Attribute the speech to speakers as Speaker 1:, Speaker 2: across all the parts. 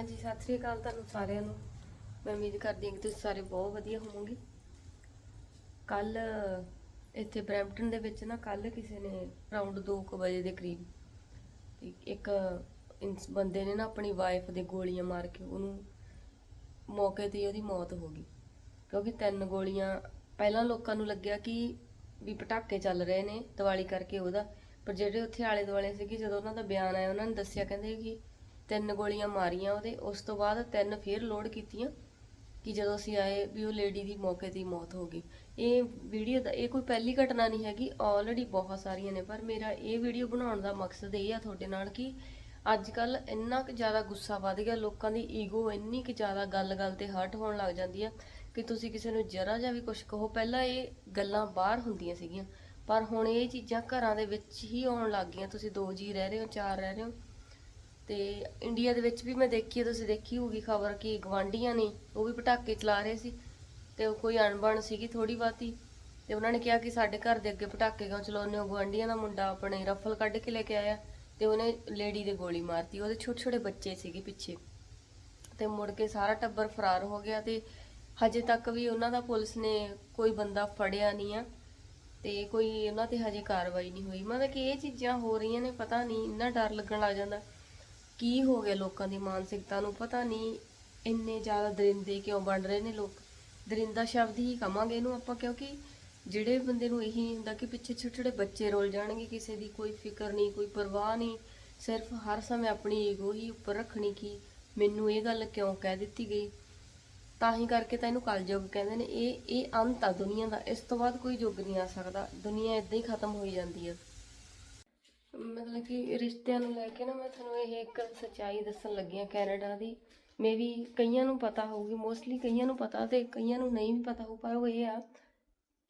Speaker 1: ਹਾਂਜੀ, ਸਤਿ ਸ੍ਰੀ ਅਕਾਲ ਤੁਹਾਨੂੰ ਸਾਰਿਆਂ ਨੂੰ। ਮੈਂ ਉਮੀਦ ਕਰਦੀ ਹਾਂ ਕਿ ਤੁਸੀਂ ਸਾਰੇ ਬਹੁਤ ਵਧੀਆ ਹੋਵੋਗੇ। ਕੱਲ ਇੱਥੇ ਬਰੈਂਪਟਨ ਦੇ ਵਿੱਚ ਨਾ ਕੱਲ ਕਿਸੇ ਨੇ ਅਰਾਊਂਡ 2:00 ਵਜੇ ਦੇ ਕਰੀਬ ਇੱਕ ਇੰਸ- ਬੰਦੇ ਨੇ ਨਾ ਆਪਣੀ ਵਾਈਫ ਦੇ ਗੋਲੀਆਂ ਮਾਰ ਕੇ ਉਹਨੂੰ ਮੌਕੇ ਤੇ ਉਹਦੀ ਮੌਤ ਹੋ ਗਈ। ਕਿਉਂਕਿ ਤਿੰਨ ਗੋਲੀਆਂ, ਪਹਿਲਾਂ ਲੋਕਾਂ ਨੂੰ ਲੱਗਿਆ ਕਿ ਵੀ ਪਟਾਕੇ ਚੱਲ ਰਹੇ ਨੇ ਦੀਵਾਲੀ ਕਰਕੇ ਉਹਦਾ, ਪਰ ਜਿਹੜੇ ਉੱਥੇ ਆਲੇ ਦੁਆਲੇ ਸੀਗੇ, ਜਦੋਂ ਉਹਨਾਂ ਦਾ ਬਿਆਨ ਆਇਆ, ਉਹਨਾਂ ਨੇ ਦੱਸਿਆ, ਕਹਿੰਦੇ ਕਿ ਤਿੰਨ ਗੋਲੀਆਂ ਮਾਰੀਆਂ ਉਹਦੇ, ਉਸ ਤੋਂ ਬਾਅਦ ਤਿੰਨ ਫੇਰ ਲੋਡ ਕੀਤੀਆਂ ਕਿ ਜਦੋਂ ਅਸੀਂ ਆਏ ਵੀ ਉਹ ਲੇਡੀ ਦੀ ਮੌਕੇ ਤੇ ਹੀ ਮੌਤ ਹੋ ਗਈ। ਇਹ ਵੀਡੀਓ ਦਾ, ਇਹ ਕੋਈ ਪਹਿਲੀ ਘਟਨਾ ਨਹੀਂ ਹੈਗੀ ਆਲਰੇਡੀ ਬਹੁਤ ਸਾਰੀਆਂ ਨੇ, ਪਰ ਮੇਰਾ ਇਹ ਵੀਡੀਓ ਬਣਾਉਣ ਦਾ ਮਕਸਦ ਇਹ ਆ ਤੁਹਾਡੇ ਨਾਲ ਕਿ ਅੱਜ ਕੱਲ ਇੰਨਾ ਕੁ ਜ਼ਿਆਦਾ ਗੁੱਸਾ ਵੱਧ ਗਿਆ, ਲੋਕਾਂ ਦੀ ਈਗੋ ਇੰਨੀ ਕੁ ਜ਼ਿਆਦਾ ਗੱਲ-ਗੱਲ ਤੇ ਹਰਟ ਹੋਣ ਲੱਗ ਜਾਂਦੀ ਆ ਕਿ ਤੁਸੀਂ ਕਿਸੇ ਨੂੰ ਜਰਾ ਜਿਹਾ ਵੀ ਕੁਝ ਕਹੋ। ਪਹਿਲਾਂ ਇਹ ਗੱਲਾਂ ਬਾਹਰ ਹੁੰਦੀਆਂ ਸੀਗੀਆਂ, ਪਰ ਹੁਣ ਇਹ ਚੀਜ਼ਾਂ ਘਰਾਂ ਦੇ ਵਿੱਚ ਹੀ ਆਉਣ ਲੱਗ ਗਈਆਂ। ਤੁਸੀਂ ਦੋ ਜੀ ਰਹਿ ਰਹੇ ਹੋ, ਚਾਰ ਰਹਿ ਰਹੇ ਹੋ ਤੇ ਇੰਡੀਆ ਦੇ ਵਿੱਚ ਵੀ ਮੈਂ ਦੇਖੀ ਹੈ, ਤੁਸੀਂ ਦੇਖੀ ਹੋਊਗੀ ਖਬਰ ਕਿ ਗਵਾਂਢੀਆਂ ਨੇ ਉਹ ਵੀ ਪਟਾਕੇ ਚਲਾ ਰਹੇ ਸੀ ਤੇ ਉਹ ਕੋਈ ਅਣਬਣ ਸੀਗੀ ਥੋੜੀ ਬਾਤੀ ਤੇ ਉਹਨਾਂ ਨੇ ਕਿਹਾ ਕਿ ਸਾਡੇ ਘਰ ਦੇ ਅੱਗੇ ਪਟਾਕੇ ਕਿਉਂ ਚਲਾਉਂਦੇ ਹੋ? ਗਵਾਂਢੀਆਂ ਦਾ ਮੁੰਡਾ ਆਪਣੇ ਰਫਲ ਕੱਢ ਕੇ ਲੈ ਕੇ ਆਇਆ ਤੇ ਉਹਨੇ ਲੇਡੀ ਦੇ ਗੋਲੀ ਮਾਰਤੀ ਉਹਦੇ ਛੋਟੇ ਛੋਟੇ ਬੱਚੇ ਸੀਗੇ ਪਿੱਛੇ ਤੇ ਮੁੜ ਕੇ ਸਾਰਾ ਟੱਬਰ ਫਰਾਰ ਹੋ ਗਿਆ ਤੇ ਹਜੇ ਤੱਕ ਵੀ ਉਹਨਾਂ ਦਾ ਪੁਲਿਸ ਨੇ ਕੋਈ ਬੰਦਾ ਫੜਿਆ ਨਹੀਂ ਆ ਤੇ ਕੋਈ ਉਹਨਾਂ ਤੇ ਹਜੇ ਕਾਰਵਾਈ ਨਹੀਂ ਹੋਈ। ਮਤਲਬ ਕਿ ਇਹ ਚੀਜ਼ਾਂ ਹੋ ਰਹੀਆਂ ਨੇ ਪਤਾ ਨਹੀਂ ਇੰਨਾ ਡਰ ਲੱਗਣ ਲੱਗ ਜਾਂਦਾ। ਕੀ ਹੋ ਗਿਆ ਲੋਕਾਂ ਦੀ ਮਾਨਸਿਕਤਾ ਨੂੰ? ਪਤਾ ਨਹੀਂ ਇੰਨੇ ਜ਼ਿਆਦਾ ਦਰਿੰਦੇ ਕਿਉਂ ਬਣ ਰਹੇ ਨੇ ਲੋਕ? ਦਰਿੰਦਾ ਸ਼ਬਦ ਹੀ ਕਵਾਂਗੇ ਇਹਨੂੰ ਆਪਾਂ, ਕਿਉਂਕਿ ਜਿਹੜੇ ਬੰਦੇ ਨੂੰ ਇਹੀ ਹੁੰਦਾ ਕਿ ਪਿੱਛੇ ਛੋਟੇ ਛੋਟੇ ਬੱਚੇ ਰੋਲ ਜਾਣਗੇ, ਕਿਸੇ ਦੀ ਕੋਈ ਫਿਕਰ ਨਹੀਂ, ਕੋਈ ਪਰਵਾਹ ਨਹੀਂ, ਸਿਰਫ ਹਰ ਸਮੇਂ ਆਪਣੀ ਈਗੋ ਹੀ ਉੱਪਰ ਰੱਖਣੀ ਕਿ ਮੈਨੂੰ ਇਹ ਗੱਲ ਕਿਉਂ ਕਹਿ ਦਿੱਤੀ ਗਈ? ਤਾਂ ਹੀ ਕਰਕੇ ਤਾਂ ਇਹਨੂੰ ਕਲਯੁੱਗ ਕਹਿੰਦੇ ਨੇ। ਇਹ ਇਹ ਅੰਤ ਆ ਦੁਨੀਆ ਦਾ। ਇਸ ਤੋਂ ਬਾਅਦ ਕੋਈ ਯੁੱਗ ਨਹੀਂ ਆ ਸਕਦਾ। ਦੁਨੀਆ ਇਦਾਂ ਹੀ ਖਤਮ ਹੋਈ ਜਾਂਦੀ ਹੈ ਮਤਲਬ ਕਿ ਰਿਸ਼ਤਿਆਂ ਨੂੰ ਲੈ ਕੇ ਨਾ ਮੈਂ ਤੁਹਾਨੂੰ ਇਹ ਇੱਕ ਸੱਚਾਈ ਦੱਸਣ ਲੱਗੀ ਹਾਂ ਕੈਨੇਡਾ ਦੀ। ਮੇ ਵੀ ਕਈਆਂ ਨੂੰ ਪਤਾ ਹੋਊਗੀ ਮੋਸਟਲੀ ਕਈਆਂ ਨੂੰ ਪਤਾ ਤੇ ਕਈਆਂ ਨੂੰ ਨਹੀਂ ਵੀ ਪਤਾ ਹੋਊ, ਪਰ ਉਹ ਇਹ ਆ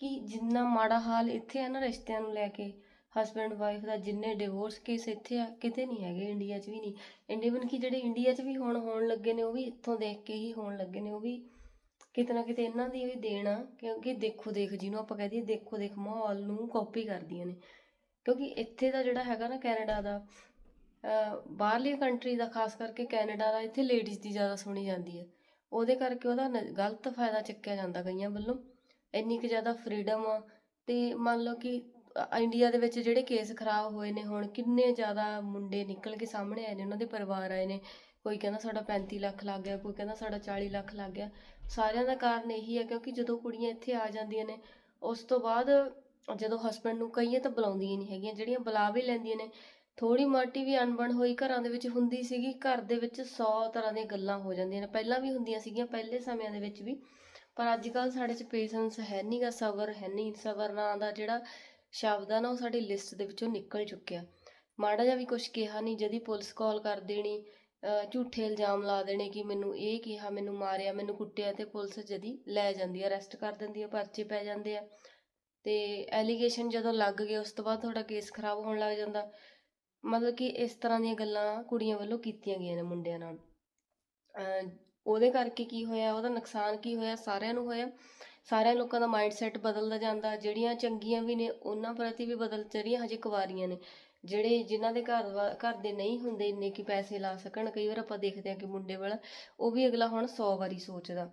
Speaker 1: ਕਿ ਜਿੰਨਾ ਮਾੜਾ ਹਾਲ ਇੱਥੇ ਆ ਨਾ ਰਿਸ਼ਤਿਆਂ ਨੂੰ ਲੈ ਕੇ ਹਸਬੈਂਡ ਵਾਈਫ ਦਾ ਜਿੰਨੇ ਡਿਵੋਰਸ ਕੇਸ ਇੱਥੇ ਆ, ਕਿਤੇ ਨਹੀਂ ਹੈਗੇ ਇੰਡੀਆ 'ਚ ਵੀ ਨਹੀਂ। ਇੰਡੀਵਨ ਕਿ ਜਿਹੜੇ ਇੰਡੀਆ 'ਚ ਵੀ ਹੁਣ ਹੋਣ ਲੱਗੇ ਨੇ, ਉਹ ਵੀ ਇੱਥੋਂ ਦੇਖ ਕੇ ਹੀ ਹੋਣ ਲੱਗੇ ਨੇ, ਉਹ ਵੀ ਕਿਤੇ ਨਾ ਕਿਤੇ ਇਹਨਾਂ ਦੀ ਵੀ ਦੇਣ ਆ, ਕਿਉਂਕਿ ਦੇਖੋ ਦੇਖ ਜਿਹਨੂੰ ਆਪਾਂ ਕਹਿ ਦਈਏ ਦੇਖੋ ਦੇਖ ਮਾਹੌਲ ਨੂੰ ਕਾਪੀ ਕਰਦੀਆਂ ਨੇ। ਕਿਉਂਕਿ ਇੱਥੇ ਦਾ ਜਿਹੜਾ ਹੈਗਾ ਨਾ ਕੈਨੇਡਾ ਦਾ ਬਾਹਰਲੀ ਕੰਟਰੀ ਦਾ, ਖਾਸ ਕਰਕੇ ਕੈਨੇਡਾ ਦਾ, ਇੱਥੇ ਲੇਡੀਜ਼ ਦੀ ਜ਼ਿਆਦਾ ਸੁਣੀ ਜਾਂਦੀ ਹੈ। ਉਹਦੇ ਕਰਕੇ ਉਹਦਾ ਨ- ਗਲਤ ਫਾਇਦਾ ਚੱਕਿਆ ਜਾਂਦਾ ਕਈਆਂ ਵੱਲੋਂ। ਇੰਨੀ ਕੁ ਜ਼ਿਆਦਾ ਫਰੀडम ਆ। ਤੇ ਮੰਨ ਲਓ ਕਿ ਇੰਡੀਆ ਦੇ ਵਿੱਚ ਜਿਹੜੇ ਕੇਸ ਖਰਾਬ ਹੋਏ ਨੇ ਹੁਣ, ਕਿੰਨੇ ਜ਼ਿਆਦਾ ਮੁੰਡੇ ਨਿਕਲ ਕੇ ਸਾਹਮਣੇ ਆਏ ਨੇ, ਉਹਨਾਂ ਦੇ ਪਰਿਵਾਰ ਆਏ ਨੇ। ਕੋਈ ਕਹਿੰਦਾ ਸਾਡਾ 35 ਲੱਖ ਲੱਗ ਗਿਆ, ਕੋਈ ਕਹਿੰਦਾ ਸਾਡਾ 40 ਲੱਖ ਲੱਗ ਗਿਆ। ਸਾਰਿਆਂ ਦਾ ਕਾਰਨ ਇਹੀ ਹੈ ਕਿਉਂਕਿ ਜਦੋਂ ਕੁੜੀਆਂ ਇੱਥੇ ਆ ਜਾਂਦੀਆਂ ਨੇ, ਉਸ ਤੋਂ ਬਾਅਦ ਜਦੋਂ ਹਸਬੰਡ ਨੂੰ ਕਈਆਂ ਤਾਂ ਬੁਲਾਉਂਦੀਆਂ ਨਹੀਂ ਹੈਗੀਆਂ, ਜਿਹੜੀਆਂ ਬੁਲਾ ਵੀ ਲੈਂਦੀਆਂ ਨੇ ਥੋੜੀ ਮਾਟੀ ਵੀ ਅਣਬਣ ਹੋਈ ਘਰਾਂ ਦੇ ਵਿੱਚ ਹੁੰਦੀ ਸੀਗੀ, ਘਰ ਦੇ ਵਿੱਚ 100 ਤਰ੍ਹਾਂ ਦੀਆਂ ਗੱਲਾਂ ਹੋ ਜਾਂਦੀਆਂ ਨੇ, ਪਹਿਲਾਂ ਵੀ ਹੁੰਦੀਆਂ ਸੀਗੀਆਂ, ਪਹਿਲੇ ਸਮਿਆਂ ਦੇ ਵਿੱਚ ਵੀ, ਪਰ ਅੱਜ ਕੱਲ ਸਾਡੇ 'ਚ ਪੇਸ਼ੈਂਸ ਹੈ ਨਹੀਂਗਾ ਸਬਰ ਹੈ ਨਹੀਂ ਸਬਰ ਨਾਂ ਦਾ ਜਿਹੜਾ ਸ਼ਬਦ ਆ ਨਾ, ਉਹ ਸਾਡੀ ਲਿਸਟ ਦੇ ਵਿੱਚੋਂ ਨਿਕਲ ਚੁੱਕਿਆ। ਮਾੜਾ ਜਿਹਾ ਵੀ ਕੁਝ ਕਿਹਾ ਨਹੀਂ ਜਦੀ ਪੁਲਿਸ ਕਾਲ ਕਰ ਦੇਣੀ ਝੂਠੇ ਇਲਜ਼ਾਮ ਲਾ ਦੇਣੇ ਕਿ ਮੈਨੂੰ ਇਹ ਕਿਹਾ, ਮੈਨੂੰ ਮਾਰਿਆ, ਮੈਨੂੰ ਕੁੱਟਿਆ ਤੇ ਪੁਲਿਸ ਜਦੀ ਲੈ ਜਾਂਦੀ ਆ ਅਰੈਸਟ ਕਰ ਦਿੰਦੀ ਆ, ਪਰਚੇ ਪੈ ਜਾਂਦੇ ਆ। ਤੇ ਐਲੀਗੇਸ਼ਨ ਜਦੋਂ ਲੱਗ ਗਏ, ਉਸ ਤੋਂ ਬਾਅਦ ਤੁਹਾਡਾ ਕੇਸ ਖਰਾਬ ਹੋਣ ਲੱਗ ਜਾਂਦਾ। ਮਤਲਬ ਕਿ ਇਸ ਤਰ੍ਹਾਂ ਦੀਆਂ ਗੱਲਾਂ ਕੁੜੀਆਂ ਵੱਲੋਂ ਕੀਤੀਆਂ ਗਈਆਂ ਨੇ ਮੁੰਡਿਆਂ ਨਾਲ। ਉਹਦੇ ਕਰਕੇ ਕੀ ਹੋਇਆ, ਉਹਦਾ ਨੁਕਸਾਨ ਕੀ ਹੋਇਆ, ਸਾਰਿਆਂ ਨੂੰ ਹੋਇਆ। ਸਾਰਿਆਂ ਲੋਕਾਂ ਦਾ ਮਾਈਂਡਸੈਟ ਬਦਲਦਾ ਜਾਂਦਾ। ਜਿਹੜੀਆਂ ਚੰਗੀਆਂ ਵੀ ਨੇ, ਉਹਨਾਂ ਪ੍ਰਤੀ ਵੀ ਬਦਲ, ਜਿਹੜੀਆਂ ਹਜੇ ਕੁਵਾਰੀਆਂ ਨੇ, ਜਿਹੜੇ ਜਿਨ੍ਹਾਂ ਦੇ ਘਰ ਵਾ- ਘਰ ਦੇ ਨਹੀਂ ਹੁੰਦੇ, ਇੰਨੇ ਕਿ ਪੈਸੇ ਲਾ ਸਕਣ। ਕਈ ਵਾਰ ਆਪਾਂ ਦੇਖਦੇ ਹਾਂ ਕਿ ਮੁੰਡੇ ਵਾਲਾ, ਉਹ ਵੀ ਅਗਲਾ ਹੁਣ 100 ਵਾਰੀ ਸੋਚਦਾ।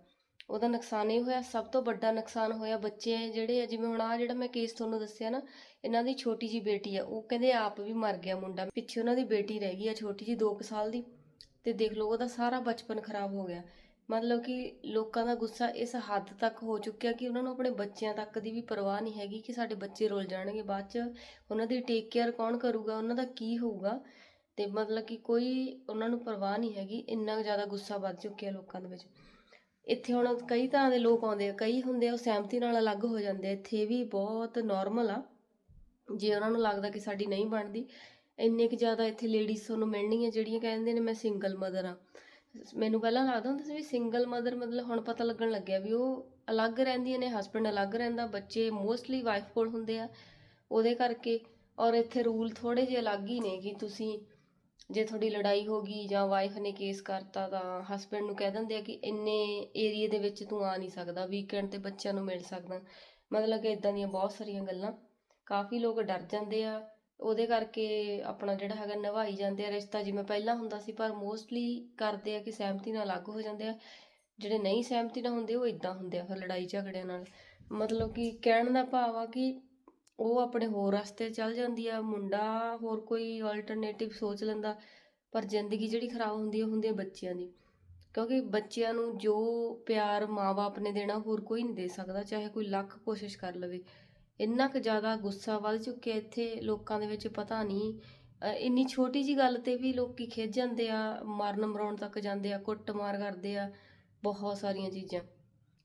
Speaker 1: ਉਹਦਾ ਨੁਕਸਾਨ ਇਹ ਹੋਇਆ, ਸਭ ਤੋਂ ਵੱਡਾ ਨੁਕਸਾਨ ਹੋਇਆ ਬੱਚੇ ਜਿਹੜੇ ਆ, ਜਿਵੇਂ ਹੁਣ ਆ ਜਿਹੜਾ ਮੈਂ ਕੇਸ ਤੁਹਾਨੂੰ ਦੱਸਿਆ ਨਾ, ਇਹਨਾਂ ਦੀ ਛੋਟੀ ਜੀ ਬੇਟੀ ਆ, ਉਹ ਕਹਿੰਦੇ ਆਪ ਵੀ ਮਰ ਗਿਆ ਮੁੰਡਾ, ਪਿੱਛੇ ਉਹਨਾਂ ਦੀ ਬੇਟੀ ਰਹਿ ਗਈ ਆ ਛੋਟੀ ਜੀ 2 ਸਾਲ ਦੀ, ਤੇ ਦੇਖ ਲਓ ਉਹਦਾ ਸਾਰਾ ਬਚਪਨ ਖਰਾਬ ਹੋ ਗਿਆ। ਮਤਲਬ ਕਿ ਲੋਕਾਂ ਦਾ ਗੁੱਸਾ ਇਸ ਹੱਦ ਤੱਕ ਹੋ ਚੁੱਕਿਆ ਕਿ ਉਹਨਾਂ ਨੂੰ ਆਪਣੇ ਬੱਚਿਆਂ ਤੱਕ ਦੀ ਵੀ ਪਰਵਾਹ ਨਹੀਂ ਹੈਗੀ ਕਿ ਸਾਡੇ ਬੱਚੇ ਰੁੱਲ ਜਾਣਗੇ ਬਾਅਦ ਚ, ਉਹਨਾਂ ਦੀ ਟੇਕ ਕੇਅਰ ਕੌਣ ਕਰੂਗਾ, ਉਹਨਾਂ ਦਾ ਕੀ ਹੋਊਗਾ, ਤੇ ਮਤਲਬ ਕਿ ਕੋਈ ਉਹਨਾਂ ਨੂੰ ਪਰਵਾਹ ਨਹੀਂ ਹੈਗੀ, ਇੰਨਾ ਕੁ ਜ਼ਿਆਦਾ ਗੁੱਸਾ ਵੱਧ ਚੁੱਕਿਆ ਲੋਕਾਂ ਦੇ ਵਿੱਚ। ਇੱਥੇ ਹੁਣ ਕਈ ਤਰ੍ਹਾਂ ਦੇ ਲੋਕ ਆਉਂਦੇ ਆ, ਕਈ ਹੁੰਦੇ ਆ, ਉਹ ਸਹਿਮਤੀ ਨਾਲ ਅਲੱਗ ਹੋ ਜਾਂਦੇ ਆ। ਇੱਥੇ ਵੀ ਬਹੁਤ ਨਾਰਮਲ ਆ। ਜੇ ਉਹਨਾਂ ਨੂੰ ਲੱਗਦਾ ਕਿ ਸਾਡੀ ਨਹੀਂ ਬਣਦੀ, ਇੰਨੇ ਕੁ ਜ਼ਿਆਦਾ ਇੱਥੇ ਲੇਡੀਜ਼ ਤੁਹਾਨੂੰ ਮਿਲਣਗੀਆਂ ਜਿਹੜੀਆਂ ਕਹਿੰਦੇ ਨੇ, ਮੈਂ ਸਿੰਗਲ ਮਦਰ ਆ। ਮੈਨੂੰ ਪਹਿਲਾਂ ਲੱਗਦਾ ਹੁੰਦਾ ਸੀ ਵੀ ਸਿੰਗਲ ਮਦਰ ਮਤਲਬ ਹੁਣ ਪਤਾ ਲੱਗਣ ਲੱਗਿਆ ਵੀ ਉਹ ਅਲੱਗ ਰਹਿੰਦੀਆਂ ਨੇ ਹਸਬੰਡ ਅਲੱਗ ਰਹਿੰਦਾ, ਬੱਚੇ ਮੋਸਟਲੀ ਵਾਈਫ ਕੋਲ ਹੁੰਦੇ ਆ। ਉਹਦੇ ਕਰਕੇ, ਔਰ ਇੱਥੇ ਰੂਲ ਥੋੜੇ ਜਿਹੇ ਅਲੱਗ ਹੀ ਨੇ ਕਿ ਤੁਸੀਂ ਜੇ ਤੁਹਾਡੀ ਲੜਾਈ ਹੋ ਗਈ ਜਾਂ ਵਾਈਫ ਨੇ ਕੇਸ ਕਰਤਾ ਤਾਂ ਹਸਬੰਡ ਨੂੰ ਕਹਿ ਦਿੰਦੇ ਆ ਕਿ ਇੰਨੇ ਏਰੀਏ ਦੇ ਵਿੱਚ ਤੂੰ ਆ ਨਹੀਂ ਸਕਦਾ ਵੀਕਐਂਡ ਤੇ ਬੱਚਿਆਂ ਨੂੰ ਮਿਲ ਸਕਦਾ। ਮਤਲਬ ਕਿ ਇਦਾਂ ਦੀਆਂ ਬਹੁਤ ਸਾਰੀਆਂ ਗੱਲਾਂ। ਕਾਫੀ ਲੋਕ ਡਰ ਜਾਂਦੇ ਆ। ਉਹਦੇ ਕਰਕੇ ਆਪਣਾ ਜਿਹੜਾ ਹੈਗਾ ਨਿਭਾਈ ਜਾਂਦੇ ਆ ਰਿਸ਼ਤਾ। ਜਿਵੇਂ ਪਹਿਲਾਂ ਹੁੰਦਾ ਸੀ, ਪਰ ਮੋਸਟਲੀ ਕਰਦੇ ਆ ਕਿ ਸਹਿਮਤੀ ਨਾਲ ਅਲੱਗ ਹੋ ਜਾਂਦੇ ਆ। ਜਿਹੜੇ ਨਹੀਂ ਸਹਿਮਤੀ ਨਾਲ ਹੁੰਦੇ, ਉਹ ਇਦਾਂ ਹੁੰਦੇ ਆ ਫਿਰ ਲੜਾਈ ਝਗੜਿਆਂ ਨਾਲ। ਮਤਲਬ ਕਿ ਕਹਿਣ ਦਾ ਭਾਵ ਆ ਕਿ ਉਹ ਆਪਣੇ ਹੋਰ ਰਸਤੇ ਚੱਲ ਜਾਂਦੀ ਆ, ਮੁੰਡਾ ਹੋਰ ਕੋਈ ਆਲਟਰਨੇਟਿਵ ਸੋਚ ਲੈਂਦਾ, ਪਰ ਜ਼ਿੰਦਗੀ ਜਿਹੜੀ ਖਰਾਬ ਹੁੰਦੀ ਆ, ਉਹ ਹੁੰਦੀ ਆ ਬੱਚਿਆਂ ਦੀ। ਕਿਉਂਕਿ ਬੱਚਿਆਂ ਨੂੰ ਜੋ ਪਿਆਰ ਮਾਂ-ਬਾਪ ਨੇ ਦੇਣਾ, ਹੋਰ ਕੋਈ ਨਹੀਂ ਦੇ ਸਕਦਾ, ਚਾਹੇ ਕੋਈ ਲੱਖ ਕੋਸ਼ਿਸ਼ ਕਰ ਲਵੇ। ਇੰਨਾ ਕੁ ਜ਼ਿਆਦਾ ਗੁੱਸਾ ਵੱਧ ਚੁੱਕਿਆ ਇੱਥੇ ਲੋਕਾਂ ਦੇ ਵਿੱਚ, ਪਤਾ ਨਹੀਂ। ਇੰਨੀ ਛੋਟੀ ਜੀ ਗੱਲ ਤੇ ਵੀ ਲੋਕੀ ਖਿੱਚ ਜਾਂਦੇ ਆ, ਮਰਨ ਮਰਾਉਣ ਤੱਕ ਜਾਂਦੇ ਆ, ਕੁੱਟਮਾਰ ਕਰਦੇ ਆ, ਬਹੁਤ ਸਾਰੀਆਂ ਚੀਜ਼ਾਂ।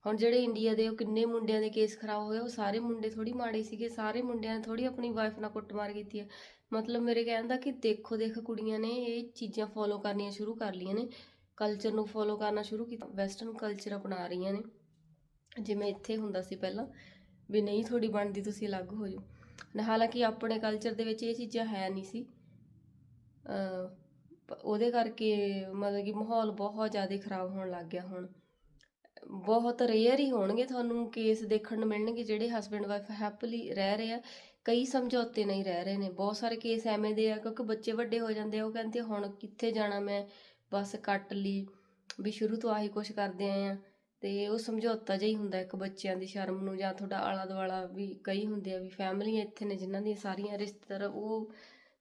Speaker 1: ਹੁਣ ਜਿਹੜੇ ਇੰਡੀਆ ਦੇ ਉਹ ਕਿੰਨੇ ਮੁੰਡਿਆਂ ਦੇ ਕੇਸ ਖਰਾਬ ਹੋਏ, ਉਹ ਸਾਰੇ ਮੁੰਡੇ ਥੋੜੀ ਮਾੜੇ ਸੀਗੇ, ਸਾਰੇ ਮੁੰਡਿਆਂ ਨੇ ਥੋੜੀ ਆਪਣੀ ਵਾਈਫ ਨਾਲ ਕੁੱਟਮਾਰ ਕੀਤੀ ਹੈ। ਮਤਲਬ ਮੇਰੇ ਕਹਿਣ ਦਾ ਕਿ ਦੇਖੋ, ਦੇਖ ਕੁੜੀਆਂ ਨੇ ਇਹ ਚੀਜ਼ਾਂ ਫੋਲੋ ਕਰਨੀਆਂ ਸ਼ੁਰੂ ਕਰ ਲਈਆਂ ਨੇ ਕਲਚਰ ਨੂੰ ਫੋਲੋ ਕਰਨਾ ਸ਼ੁਰੂ ਕੀਤਾ ਵੈਸਟਰਨ ਕਲਚਰ ਅਪਣਾ ਰਹੀਆਂ ਨੇ। ਜਿਵੇਂ ਇੱਥੇ ਹੁੰਦਾ ਸੀ ਪਹਿਲਾਂ, ਵੀ ਨਹੀਂ ਥੋੜੀ ਬਣਦੀ, ਤੁਸੀਂ ਅਲੱਗ ਹੋ ਜਾਓ। ਹਾਲਾਂਕਿ ਆਪਣੇ ਕਲਚਰ ਦੇ ਵਿੱਚ ਇਹ ਚੀਜ਼ਾਂ ਹੈ ਨਹੀਂ ਸੀ। ਉਹਦੇ ਕਰਕੇ ਮਤਲਬ ਕਿ ਮਾਹੌਲ ਬਹੁਤ ਜ਼ਿਆਦਾ ਖਰਾਬ ਹੋਣ ਲੱਗ ਗਿਆ ਹੁਣ। ਬਹੁਤ ਰੇਅਰ ਹੀ ਹੋਣਗੇ, ਤੁਹਾਨੂੰ ਕੇਸ ਦੇਖਣ ਨੂੰ ਮਿਲਣਗੇ, ਜਿਹੜੇ ਹਸਬੰਡ ਵਾਈਫ ਹੈਪੀਲੀ ਰਹਿ ਰਹੇ ਆ। ਕਈ ਸਮਝੌਤੇ ਨਹੀਂ ਰਹਿ ਰਹੇ ਨੇ। ਬਹੁਤ ਸਾਰੇ ਕੇਸ ਐਵੇਂ ਦੇ ਆ, ਕਿਉਂਕਿ ਬੱਚੇ ਵੱਡੇ ਹੋ ਜਾਂਦੇ ਆ, ਉਹ ਕਹਿੰਦੇ ਹੁਣ ਕਿੱਥੇ ਜਾਣਾ ਮੈਂ? ਬਸ ਕੱਟ ਲਈ, ਵੀ ਸ਼ੁਰੂ ਤੋਂ ਆਹੀ ਕੁਛ ਕਰਦੇ ਆਏ ਆ। ਤੇ ਉਹ ਸਮਝੌਤਾ ਜਿਹਾ ਹੀ ਹੁੰਦਾ, ਇੱਕ ਬੱਚਿਆਂ ਦੀ ਸ਼ਰਮ ਨੂੰ ਜਾਂ ਤੁਹਾਡਾ ਆਲਾ ਦੁਆਲਾ ਵੀ ਕਈ ਹੁੰਦੇ ਆ, ਵੀ ਫੈਮਲੀਆਂ ਇੱਥੇ ਨੇ, ਜਿਨ੍ਹਾਂ ਦੀਆਂ ਸਾਰੀਆਂ ਰਿਸ਼ਤੇਦਾਰ, ਉਹ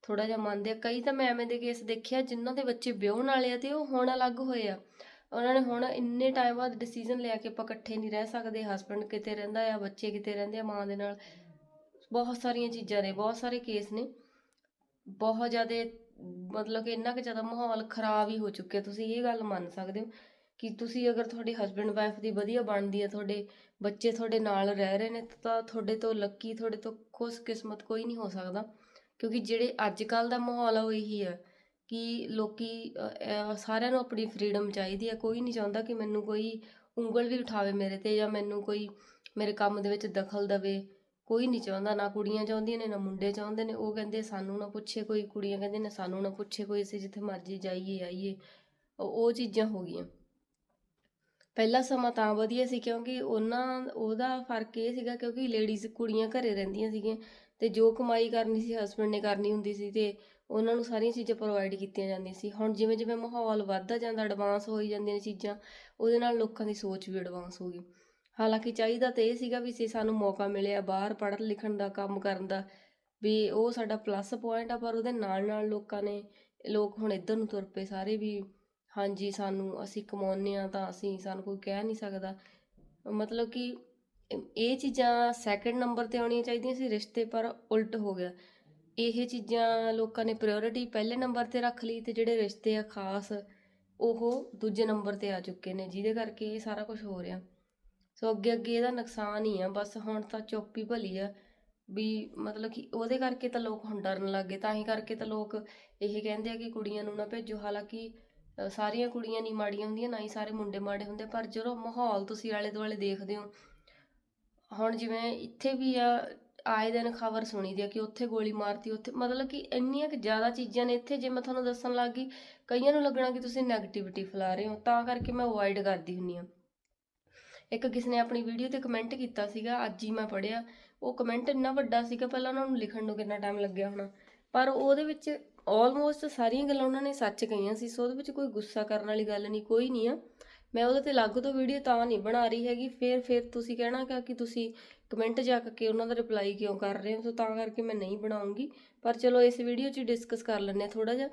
Speaker 1: ਥੋੜਾ ਜਿਹਾ ਮੰਨਦੇ ਆ। ਕਈ ਤਾਂ ਮੈਂ ਐਵੇਂ ਦੇ ਕੇਸ ਦੇਖਿਆ ਜਿਨ੍ਹਾਂ ਦੇ ਬੱਚੇ ਵਿਆਹਣ ਵਾਲੇ ਆ ਤੇ ਉਹ ਹੁਣ ਅਲੱਗ ਹੋਏ ਆ। ਉਹਨਾਂ ਨੇ ਹੁਣ ਇੰਨੇ ਟਾਈਮ ਬਾਅਦ ਡਿਸੀਜਨ ਲਿਆ ਕਿ ਆਪਾਂ ਇਕੱਠੇ ਨਹੀਂ ਰਹਿ ਸਕਦੇ ਹਸਬੰਡ ਕਿਤੇ ਰਹਿੰਦਾ ਆ, ਬੱਚੇ ਕਿਤੇ ਰਹਿੰਦੇ ਆ, ਮਾਂ ਦੇ ਨਾਲ। ਬਹੁਤ ਸਾਰੀਆਂ ਚੀਜ਼ਾਂ ਨੇ, ਬਹੁਤ ਸਾਰੇ ਕੇਸ ਨੇ। ਬਹੁਤ ਜ਼ਿਆਦਾ, ਮਤਲਬ ਕਿ ਇੰਨਾ ਕੁ ਜ਼ਿਆਦਾ ਮਾਹੌਲ ਖਰਾਬ ਹੀ ਹੋ ਚੁੱਕਿਆ। ਤੁਸੀਂ ਇਹ ਗੱਲ ਮੰਨ ਸਕਦੇ ਹੋ ਕਿ ਤੁਸੀਂ ਅਗਰ ਤੁਹਾਡੇ ਹਸਬੰਡ ਵਾਈਫ ਦੀ ਵਧੀਆ ਬਣਦੀ ਹੈ ਤੁਹਾਡੇ ਬੱਚੇ ਤੁਹਾਡੇ ਨਾਲ ਰਹਿ ਰਹੇ ਨੇ, ਤਾਂ ਤੁਹਾਡੇ ਤੋਂ ਲੱਕੀ ਤੁਹਾਡੇ ਤੋਂ ਖੁਸ਼ਕਿਸਮਤ ਕੋਈ ਨਹੀਂ ਹੋ ਸਕਦਾ। ਕਿਉਂਕਿ ਜਿਹੜੇ ਅੱਜ ਕੱਲ ਦਾ ਮਾਹੌਲ ਆ, ਉਹ ਇਹੀ ਆ। ਕਿ ਲੋਕੀ ਸਾਰਿਆਂ ਨੂੰ ਆਪਣੀ ਫਰੀਡਮ ਚਾਹੀਦੀ ਹੈ ਕੋਈ ਨਹੀਂ ਚਾਹੁੰਦਾ ਕਿ ਮੈਨੂੰ ਕੋਈ ਉਂਗਲ ਵੀ ਉਠਾਵੇ ਮੇਰੇ ਤੇ ਜਾਂ ਮੈਨੂੰ ਕੋਈ ਮੇਰੇ ਕੰਮ ਦੇ ਵਿੱਚ ਦਖਲ ਦੇਵੇ। ਕੋਈ ਨਹੀਂ ਚਾਹੁੰਦਾ, ਨਾ ਕੁੜੀਆਂ ਚਾਹੁੰਦੀਆਂ ਨੇ, ਨਾ ਮੁੰਡੇ ਚਾਹੁੰਦੇ ਨੇ। ਉਹ ਕਹਿੰਦੇ, ਸਾਨੂੰ ਨਾ ਪੁੱਛੇ ਕੋਈ। ਕੁੜੀਆਂ ਕਹਿੰਦੇ ਨੇ, ਸਾਨੂੰ ਨਾ ਪੁੱਛੇ ਕੋਈ, ਅਸੀਂ ਜਿੱਥੇ ਮਰਜ਼ੀ ਜਾਈਏ, ਆਈਏ। ਉਹ ਉਹ ਚੀਜ਼ਾਂ ਹੋ ਗਈਆਂ। ਪਹਿਲਾ ਸਮਾਂ ਤਾਂ ਵਧੀਆ ਸੀ ਕਿਉਂਕਿ ਉਹਨਾਂ, ਉਹਦਾ ਫ਼ਰਕ ਇਹ ਸੀਗਾ ਕਿਉਂਕਿ ਲੇਡੀਜ਼ ਕੁੜੀਆਂ ਘਰੇ ਰਹਿੰਦੀਆਂ ਸੀਗੀਆਂ ਤੇ ਜੋ ਕਮਾਈ ਕਰਨੀ ਸੀ ਹਸਬੰਡ ਨੇ ਕਰਨੀ ਹੁੰਦੀ ਸੀ ਤੇ ਉਹਨਾਂ ਨੂੰ ਸਾਰੀਆਂ ਚੀਜ਼ਾਂ ਪ੍ਰੋਵਾਈਡ ਕੀਤੀਆਂ ਜਾਂਦੀਆਂ ਸੀ। ਹੁਣ ਜਿਵੇਂ ਜਿਵੇਂ ਮਾਹੌਲ ਵੱਧਦਾ ਜਾਂਦਾ ਐਡਵਾਂਸ ਹੋਈ ਜਾਂਦੀਆਂ ਚੀਜ਼ਾਂ, ਉਹਦੇ ਨਾਲ ਲੋਕਾਂ ਦੀ ਸੋਚ ਵੀ ਐਡਵਾਂਸ ਹੋ ਗਈ। ਹਾਲਾਂਕਿ ਚਾਹੀਦਾ ਤਾਂ ਇਹ ਸੀਗਾ ਵੀ ਜੇ ਸਾਨੂੰ ਮੌਕਾ ਮਿਲਿਆ ਬਾਹਰ ਪੜ੍ਹਨ ਲਿਖਣ ਦਾ, ਕੰਮ ਕਰਨ ਦਾ, ਵੀ ਉਹ ਸਾਡਾ ਪਲੱਸ ਪੁਆਇੰਟ ਆ, ਪਰ ਉਹਦੇ ਨਾਲ ਨਾਲ ਲੋਕਾਂ ਨੇ, ਲੋਕ ਹੁਣ ਇੱਧਰ ਨੂੰ ਤੁਰ ਪਏ ਸਾਰੇ ਵੀ, ਹਾਂਜੀ ਸਾਨੂੰ ਅਸੀਂ ਕਮਾਉਂਦੇ ਆ ਤਾਂ ਅਸੀਂ, ਸਾਨੂੰ ਕੋਈ ਕਹਿ ਨਹੀਂ ਸਕਦਾ। ਮਤਲਬ ਕਿ ਇਹ- ਇਹ ਚੀਜ਼ਾਂ ਸੈਕੰਡ ਨੰਬਰ ਤੇ ਆਉਣੀਆਂ ਚਾਹੀਦੀਆਂ ਸੀ ਰਿਸ਼ਤੇ, ਪਰ ਉਲਟ ਹੋ ਗਿਆ। ਇਹ ਚੀਜ਼ਾਂ ਲੋਕਾਂ ਨੇ ਪ੍ਰਾਇੋਰਟੀ ਪਹਿਲੇ ਨੰਬਰ ਤੇ ਰੱਖ ਲਈ ਤੇ ਜਿਹੜੇ ਰਿਸ਼ਤੇ ਆ ਖਾਸ, ਉਹ ਦੂਜੇ ਨੰਬਰ ਤੇ ਆ ਚੁੱਕੇ ਨੇ, ਜਿਹਦੇ ਕਰਕੇ ਇਹ ਸਾਰਾ ਕੁਝ ਹੋ ਰਿਹਾ। ਸੋ ਅੱਗੇ ਅੱਗੇ ਇਹਦਾ ਨੁਕਸਾਨ ਹੀ ਆ, ਬਸ ਹੁਣ ਤਾਂ ਚੁੱਪ ਹੀ ਭਲੀ ਆ, ਵੀ ਮਤਲਬ ਕਿ ਉਹਦੇ ਕਰਕੇ ਤਾਂ ਲੋਕ ਹੁਣ ਡਰਨ ਲੱਗ ਗਏ, ਤਾਂ ਹੀ ਕਰਕੇ ਤਾਂ ਲੋਕ ਇਹ ਕਹਿੰਦੇ ਆ ਕਿ ਕੁੜੀਆਂ ਨੂੰ ਨਾ ਭੇਜੋ। ਹਾਲਾਂਕਿ ਸਾਰੀਆਂ ਕੁੜੀਆਂ ਨਹੀਂ ਮਾੜੀਆਂ ਹੁੰਦੀਆਂ, ਨਾ ਹੀ ਸਾਰੇ ਮੁੰਡੇ ਮਾੜੇ ਹੁੰਦੇ, ਪਰ ਜਦੋਂ ਮਾਹੌਲ ਤੁਸੀਂ ਆਲੇ ਦੁਆਲੇ ਦੇਖਦੇ ਹੋ, ਹੁਣ ਜਿਵੇਂ ਇੱਥੇ ਵੀ ਆ ਆਏ ਦਿਨ ਖਬਰ ਸੁਣੀ ਦੀ ਆ ਕਿ ਉੱਥੇ ਗੋਲੀ ਮਾਰਤੀ, ਉੱਥੇ ਮਤਲਬ ਕਿ ਇੰਨੀਆਂ ਕਿ ਜ਼ਿਆਦਾ ਚੀਜ਼ਾਂ ਨੇ ਇੱਥੇ, ਜੇ ਮੈਂ ਤੁਹਾਨੂੰ ਦੱਸਣ ਲੱਗ ਗਈ, ਕਈਆਂ ਨੂੰ ਲੱਗਣਾ ਕਿ ਤੁਸੀਂ ਨੈਗੇਟਿਵਿਟੀ ਫੈਲਾ ਰਹੇ ਹੋ, ਤਾਂ ਕਰਕੇ ਮੈਂ ਅਵੋਇਡ ਕਰਦੀ ਹੁੰਨੀ ਆ ਇੱਕ ਕਿਸ ਨੇ ਆਪਣੀ ਵੀਡੀਓ ਤੇ ਕਮੈਂਟ ਕੀਤਾ ਸੀਗਾ, ਅੱਜ ਹੀ ਮੈਂ ਪੜਿਆ ਉਹ ਕਮੈਂਟ ਇੰਨਾ ਵੱਡਾ ਸੀਗਾ, ਪਹਿਲਾਂ ਉਹਨਾਂ ਨੂੰ ਲਿਖਣ ਨੂੰ ਕਿੰਨਾ ਟਾਈਮ ਲੱਗਿਆ ਹੋਣਾ, ਪਰ ਉਹਦੇ ਵਿੱਚ ਆਲਮੋਸਟ ਸਾਰੀਆਂ ਗੱਲਾਂ ਉਹਨਾਂ ਨੇ ਸੱਚ ਕਹੀਆਂ ਸੀ, ਸੋ ਉਹਦੇ ਵਿੱਚ ਕੋਈ ਗੁੱਸਾ ਕਰਨ ਵਾਲੀ ਗੱਲ ਨਹੀਂ, ਕੋਈ ਨਹੀਂ ਆ। ਮੈਂ ਉਹਦੇ ਤੇ ਅਲੱਗ ਤੋਂ ਵੀਡੀਓ ਤਾਂ ਨਹੀਂ ਬਣਾ ਰਹੀ ਹੈਗੀ ਫਿਰ ਫਿਰ ਤੁਸੀਂ ਕਹਿਣਾ ਕਿ ਤੁਸੀਂ ਕਮੈਂਟ ਜਾ ਕੇ ਉਹਨਾਂ ਦਾ ਰਿਪਲਾਈ ਕਿਉਂ ਕਰ ਰਹੇ ਹੋ? ਸੋ ਤਾਂ ਕਰਕੇ ਮੈਂ ਨਹੀਂ ਬਣਾਉਂਗੀ। ਪਰ ਚਲੋ ਇਸ ਵੀਡੀਓ 'ਚ ਡਿਸਕਸ ਕਰ ਲੈਂਦੇ ਆ ਥੋੜਾ ਜਿਹਾ।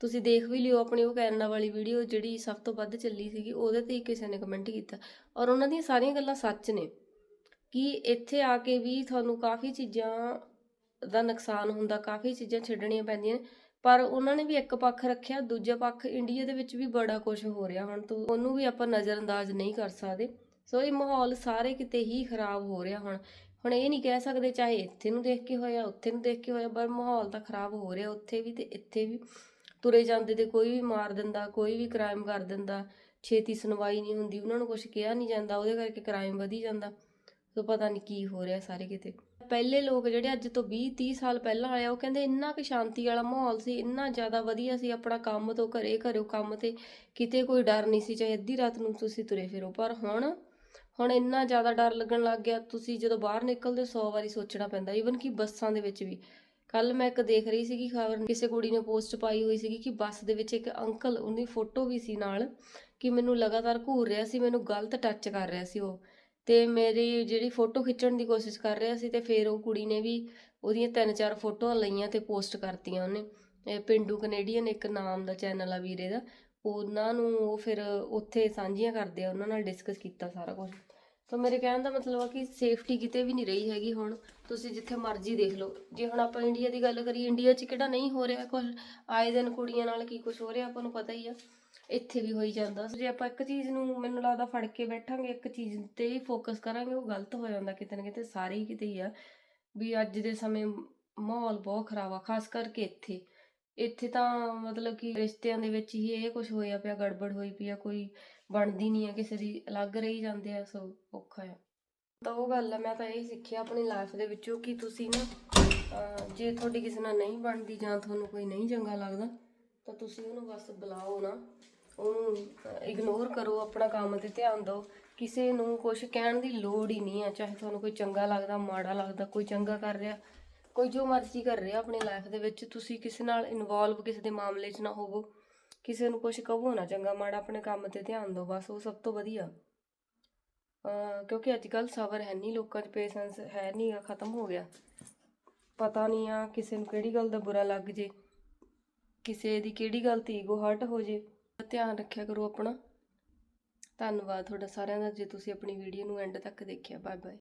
Speaker 1: ਤੁਸੀਂ ਦੇਖ ਵੀ ਲਿਓ ਆਪਣੀ ਉਹ ਕੈਨੇਡਾ ਵਾਲੀ ਵੀਡੀਓ ਜਿਹੜੀ ਸਭ ਤੋਂ ਵੱਧ ਚੱਲੀ ਸੀਗੀ, ਉਹਦੇ ਤੇ ਹੀ ਕਿਸੇ ਨੇ ਕਮੈਂਟ ਕੀਤਾ। ਔਰ ਉਹਨਾਂ ਦੀਆਂ ਸਾਰੀਆਂ ਗੱਲਾਂ ਸੱਚ ਨੇ ਕਿ ਇੱਥੇ ਆ ਕੇ ਵੀ ਤੁਹਾਨੂੰ ਕਾਫੀ ਚੀਜ਼ਾਂ ਦਾ ਨੁਕਸਾਨ ਹੁੰਦਾ, ਕਾਫੀ ਚੀਜ਼ਾਂ ਛੱਡਣੀਆਂ ਪੈਂਦੀਆਂ ਨੇ। ਪਰ ਉਹਨਾਂ ਨੇ ਵੀ ਇੱਕ ਪੱਖ ਰੱਖਿਆ, ਦੂਜਾ ਪੱਖ ਇੰਡੀਆ ਦੇ ਵਿੱਚ ਵੀ ਬੜਾ ਕੁਝ ਹੋ ਰਿਹਾ ਹੁਣ ਤੂੰ, ਉਹਨੂੰ ਵੀ ਆਪਾਂ ਨਜ਼ਰਅੰਦਾਜ਼ ਨਹੀਂ ਕਰ ਸਕਦੇ। ਸੋ ਇਹ ਮਾਹੌਲ ਸਾਰੇ ਕਿਤੇ ਹੀ ਖਰਾਬ ਹੋ ਰਿਹਾ ਹੁਣ। ਹੁਣ ਇਹ ਨਹੀਂ ਕਹਿ ਸਕਦੇ ਚਾਹੇ ਇੱਥੇ ਨੂੰ ਦੇਖ ਕੇ ਹੋਇਆ, ਉੱਥੇ ਨੂੰ ਦੇਖ ਕੇ ਹੋਇਆ, ਪਰ ਮਾਹੌਲ ਤਾਂ ਖਰਾਬ ਹੋ ਰਿਹਾ ਉੱਥੇ ਵੀ ਤੇ ਇੱਥੇ ਵੀ। ਤੁਰੇ ਜਾਂਦੇ ਤੇ ਕੋਈ ਵੀ ਮਾਰ ਦਿੰਦਾ, ਕੋਈ ਵੀ ਕ੍ਰਾਈਮ ਕਰ ਦਿੰਦਾ, ਛੇਤੀ ਸੁਣਵਾਈ ਨਹੀਂ ਹੁੰਦੀ, ਉਹਨਾਂ ਨੂੰ ਕੁਝ ਕਿਹਾ ਨਹੀਂ ਜਾਂਦਾ, ਉਹਦੇ ਕਰਕੇ ਕ੍ਰਾਈਮ ਵਧੀ ਜਾਂਦਾ। ਸੋ ਪਤਾ ਨਹੀਂ ਕੀ ਹੋ ਰਿਹਾ ਸਾਰੇ ਕਿਤੇ। ਪਹਿਲੇ ਲੋਕ ਜਿਹੜੇ ਅੱਜ ਤੋਂ 20 30 ਸਾਲ ਪਹਿਲਾਂ ਆਏ ਉਹ ਕਹਿੰਦੇ ਇੰਨਾ ਕਿ ਸ਼ਾਂਤੀ ਵਾਲਾ ਮਾਹੌਲ ਸੀ, ਇੰਨਾ ਜ਼ਿਆਦਾ ਵਧੀਆ ਸੀ ਆਪਣਾ ਕੰਮ ਤੋਂ ਘਰੇ ਘਰੋਂ ਕੰਮ ਤੇ। ਕਿਤੇ ਕੋਈ ਡਰ ਨਹੀਂ ਸੀ, ਚਾਹੇ ਅੱਧੀ ਰਾਤ ਨੂੰ ਤੁਸੀਂ ਤੁਰੇ ਫਿਰੋ, ਪਰ ਹੁਣ ਹੁਣ ਇੰਨਾ ਜ਼ਿਆਦਾ ਡਰ ਲੱਗਣ ਲੱਗ ਗਿਆ, ਤੁਸੀਂ ਜਦੋਂ ਬਾਹਰ ਨਿਕਲਦੇ 100 ਵਾਰੀ ਸੋਚਣਾ ਪੈਂਦਾ ਈਵਨ ਕਿ ਬੱਸਾਂ ਦੇ ਵਿੱਚ ਵੀ। ਕੱਲ ਮੈਂ ਇੱਕ ਦੇਖ ਰਹੀ ਸੀਗੀ ਖਬਰ, ਕਿਸੇ ਕੁੜੀ ਨੇ ਪੋਸਟ ਪਾਈ ਹੋਈ ਸੀਗੀ ਕਿ ਬੱਸ ਦੇ ਵਿੱਚ ਇੱਕ ਅੰਕਲ ਉਹਦੀ ਫੋਟੋ ਵੀ ਸੀ ਨਾਲ, ਕਿ ਮੈਨੂੰ ਲਗਾਤਾਰ ਘੂਰ ਰਿਹਾ ਸੀ, ਮੈਨੂੰ ਗਲਤ ਟੱਚ ਕਰ ਰਿਹਾ ਸੀ ਉਹ। ਤੇ ਮੇਰੀ ਜਿਹੜੀ ਫੋਟੋ ਖਿੱਚਣ ਦੀ ਕੋਸ਼ਿਸ਼ ਕਰ ਰਿਹਾ ਸੀ, ਤੇ ਫਿਰ ਉਹ ਕੁੜੀ ਨੇ ਵੀ ਉਹਦੀਆਂ ਤਿੰਨ ਚਾਰ ਫੋਟੋਆਂ ਲਈਆਂ ਤੇ ਪੋਸਟ ਕਰਤੀਆਂ ਉਹਨੇ। ਇਹ ਪਿੰਡੂ ਕੈਨੇਡੀਅਨ ਇੱਕ ਨਾਮ ਦਾ ਚੈਨਲ ਆ ਵੀਰੇ ਦਾ, ਉਹਨਾਂ ਨੂੰ ਉਹ ਫਿਰ ਉੱਥੇ ਸਾਂਝੀਆਂ ਕਰਦੇ ਆ, ਉਹਨਾਂ ਨਾਲ ਡਿਸਕਸ ਕੀਤਾ ਸਾਰਾ ਕੁਝ ਤਾਂ ਮੇਰੇ ਕਹਿਣ ਦਾ ਮਤਲਬ ਆ ਕਿ ਸੇਫਟੀ ਕਿਤੇ ਵੀ ਨਹੀਂ ਰਹੀ ਹੈਗੀ ਹੁਣ। ਤੁਸੀਂ ਜਿੱਥੇ ਮਰਜ਼ੀ ਦੇਖ ਲਓ। ਜੇ ਹੁਣ ਆਪਾਂ ਇੰਡੀਆ ਦੀ ਗੱਲ ਕਰੀਏ ਇੰਡੀਆ 'ਚ ਕਿਹੜਾ ਨਹੀਂ ਹੋ ਰਿਹਾ ਕੁਝ ਆਏ ਦਿਨ ਕੁੜੀਆਂ ਨਾਲ ਕੀ ਕੁਝ ਹੋ ਰਿਹਾ ਆਪਾਂ ਨੂੰ ਪਤਾ ਹੀ ਆ। ਇੱਥੇ ਵੀ ਹੋਈ ਜਾਂਦਾ। ਜੇ ਆਪਾਂ ਇੱਕ ਚੀਜ਼ ਨੂੰ ਮੈਨੂੰ ਲੱਗਦਾ ਫੜ ਕੇ ਬੈਠਾਂਗੇ, ਇੱਕ ਚੀਜ਼ ਤੇ ਹੀ ਫੋਕਸ ਕਰਾਂਗੇ, ਉਹ ਗਲਤ ਹੋ ਜਾਂਦਾ ਕਿਤੇ ਨਾ ਕਿਤੇ, ਸਾਰੇ ਹੀ ਕਿਤੇ ਹੀ ਆ। ਵੀ ਅੱਜ ਦੇ ਸਮੇਂ ਮਾਹੌਲ ਬਹੁਤ ਖਰਾਬ ਆ, ਖਾਸ ਕਰਕੇ ਇੱਥੇ। ਇੱਥੇ ਤਾਂ ਮਤਲਬ ਕਿ ਰਿਸ਼ਤਿਆਂ ਦੇ ਵਿੱਚ ਹੀ ਇਹ ਕੁਝ ਹੋਇਆ ਪਿਆ, ਗੜਬੜ ਹੋਈ ਪਈ ਆ, ਕੋਈ ਬਣਦੀ ਨਹੀਂ ਆ, ਕਿਸੇ ਦੀ ਅਲੱਗ ਰਹੀ ਜਾਂਦੇ ਆ, ਸੋ ਔਖਾ ਆ। ਤਾਂ ਉਹ ਗੱਲ ਆ, ਮੈਂ ਤਾਂ ਇਹ ਸਿੱਖਿਆ ਆਪਣੀ ਲਾਈਫ ਦੇ ਵਿੱਚੋਂ ਕਿ ਤੁਸੀਂ ਨਾ ਜੇ ਤੁਹਾਡੀ ਕਿਸੇ ਨਾਲ ਨਹੀਂ ਬਣਦੀ ਜਾਂ ਤੁਹਾਨੂੰ ਕੋਈ ਨਹੀਂ ਚੰਗਾ ਲੱਗਦਾ, ਤਾਂ ਤੁਸੀਂ ਉਹਨੂੰ ਬਸ ਬੁਲਾਓ ਨਾ। ਉਹਨੂੰ ਇਗਨੋਰ ਕਰੋ, ਆਪਣਾ ਕੰਮ ਤੇ ਧਿਆਨ ਦਿਓ। ਕਿਸੇ ਨੂੰ ਕੁਝ ਕਹਿਣ ਦੀ ਲੋੜ ਹੀ ਨਹੀਂ ਹੈ ਚਾਹੇ ਤੁਹਾਨੂੰ ਕੋਈ ਚੰਗਾ ਲੱਗਦਾ, ਮਾੜਾ ਲੱਗਦਾ, ਕੋਈ ਚੰਗਾ ਕਰ ਰਿਹਾ, ਕੋਈ ਜੋ ਮਰਜ਼ੀ ਕਰ ਰਿਹਾ ਆਪਣੀ ਲਾਈਫ ਦੇ ਵਿੱਚ, ਤੁਸੀਂ ਕਿਸੇ ਨਾਲ ਇਨਵੋਲਵ ਕਿਸੇ ਦੇ ਮਾਮਲੇ 'ਚ ਨਾ ਹੋਵੋ। ਕਿਸੇ ਨੂੰ ਕੁਝ ਕਹੋ ਨਾ, ਚੰਗਾ ਮਾੜਾ ਆਪਣੇ ਕੰਮ ਤੇ ਧਿਆਨ ਦਿਓ, ਬਸ ਉਹ ਸਭ ਤੋਂ ਵਧੀਆ। ਕਿਉਂਕਿ ਅੱਜ ਕੱਲ ਸਬਰ ਹੈ ਨਹੀਂ, ਲੋਕਾਂ 'ਚ ਪੇਸ਼ੈਂਸ ਹੈ ਨਹੀਂ ਖਤਮ ਹੋ ਗਿਆ। ਪਤਾ ਨਹੀਂ ਆ ਕਿਸੇ ਨੂੰ ਕਿਹੜੀ ਗੱਲ ਦਾ ਬੁਰਾ ਲੱਗ ਜੇ, ਕਿਸੇ ਦੀ ਕਿਹੜੀ ਗੱਲ ਤੇ ਈਗੋ ਹਰਟ ਹੋ ਜੇ। ਧਿਆਨ ਰੱਖਿਆ ਕਰੋ ਆਪਣਾ। ਧੰਨਵਾਦ ਤੁਹਾਡਾ ਸਾਰਿਆਂ ਦਾ, ਜੇ ਤੁਸੀਂ ਆਪਣੀ ਵੀਡੀਓ ਨੂੰ ਐਂਡ ਤੱਕ ਦੇਖਿਆ ਬਾਏ ਬਾਏ